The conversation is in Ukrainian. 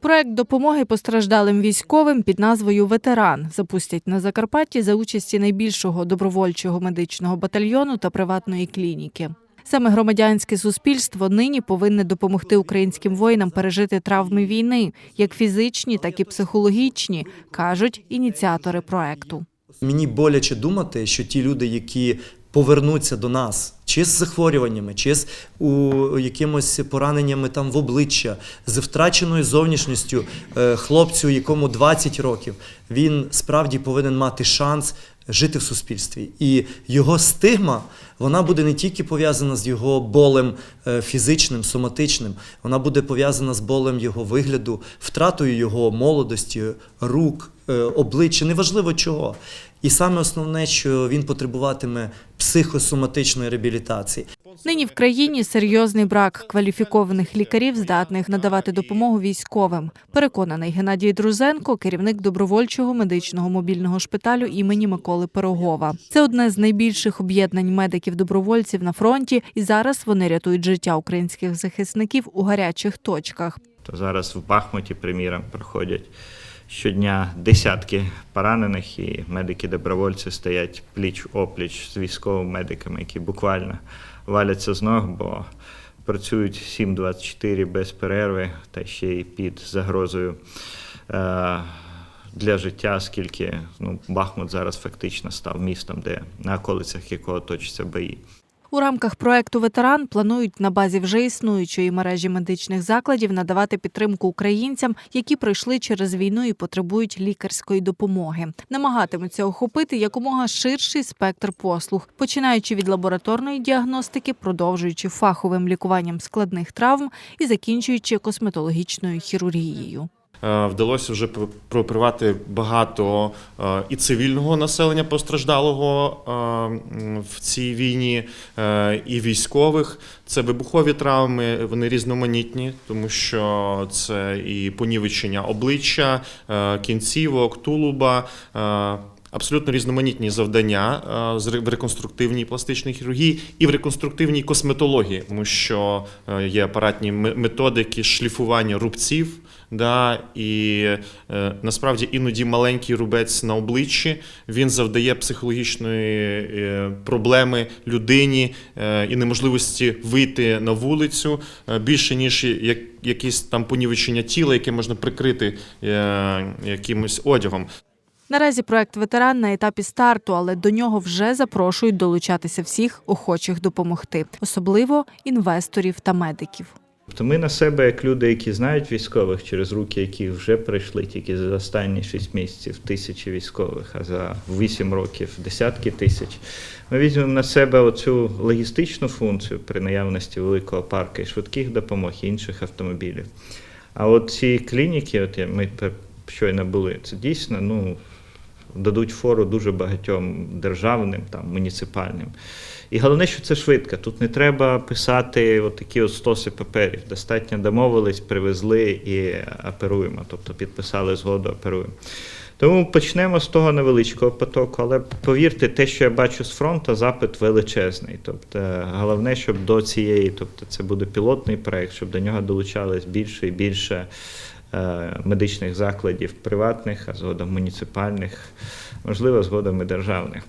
Проект допомоги постраждалим військовим під назвою Ветеран запустять на Закарпатті за участі найбільшого добровольчого медичного батальйону та приватної клініки. Саме громадянське суспільство нині повинне допомогти українським воїнам пережити травми війни, як фізичні, так і психологічні, кажуть ініціатори проекту. Мені боляче думати, що ті люди, які повернуться до нас, чи з захворюваннями, чи з у, якимось пораненнями там в обличчя, з втраченою зовнішністю е, хлопцю, якому 20 років, він справді повинен мати шанс жити в суспільстві. І його стигма вона буде не тільки пов'язана з його болем е, фізичним, соматичним, вона буде пов'язана з болем його вигляду, втратою його молодості, рук, е, обличчя, неважливо чого. І саме основне, що він потребуватиме психосоматичної реабілітації. Нині в країні серйозний брак кваліфікованих лікарів, здатних надавати допомогу військовим. Переконаний Геннадій Друзенко, керівник добровольчого медичного мобільного шпиталю імені Миколи Пирогова. Це одне з найбільших об'єднань медиків-добровольців на фронті, і зараз вони рятують життя українських захисників у гарячих точках. То зараз в Бахмуті, приміром, проходять щодня десятки поранених, і медики-добровольці стоять пліч-опліч з військовими медиками, які буквально валяться з ног, бо працюють 7-24 без перерви та ще й під загрозою. е, Для життя, оскільки ну, Бахмут зараз фактично став містом, де на околицях якого точаться бої. У рамках проекту Ветеран планують на базі вже існуючої мережі медичних закладів надавати підтримку українцям, які пройшли через війну і потребують лікарської допомоги. Намагатимуться охопити якомога ширший спектр послуг, починаючи від лабораторної діагностики, продовжуючи фаховим лікуванням складних травм і закінчуючи косметологічною хірургією. Е, Вдалося вже пр- прооперувати багато е, і цивільного населення постраждалого е, в цій війні, і військових. Це вибухові травми, вони різноманітні, тому що це і понівечення обличчя, кінцівок, тулуба. Абсолютно різноманітні завдання в реконструктивній пластичній хірургії і в реконструктивній косметології, тому що є апаратні методики шліфування рубців. Да, і е, насправді іноді маленький рубець на обличчі він завдає психологічної е, проблеми людині е, і неможливості вийти на вулицю е, більше ніж як, якісь там понівечення тіла, яке можна прикрити е, якимось одягом. Наразі проект ветеран на етапі старту, але до нього вже запрошують долучатися всіх охочих допомогти, особливо інвесторів та медиків. Тобто ми на себе, як люди, які знають військових, через руки яких вже пройшли тільки за останні 6 місяців тисячі військових, а за 8 років десятки тисяч. Ми візьмемо на себе оцю логістичну функцію при наявності великого парку і швидких допомог і інших автомобілів. А от ці клініки, от ми щойно були, це дійсно ну, дадуть фору дуже багатьом державним, там, муніципальним. І головне, що це швидко. Тут не треба писати от такі от стоси паперів. Достатньо домовились, привезли і оперуємо. Тобто підписали згоду, оперуємо. Тому почнемо з того невеличкого потоку, але повірте, те, що я бачу з фронту, запит величезний. Тобто, головне, щоб до цієї, тобто це буде пілотний проект, щоб до нього долучалось більше і більше медичних закладів приватних, а згодом муніципальних, можливо, згодом і державних.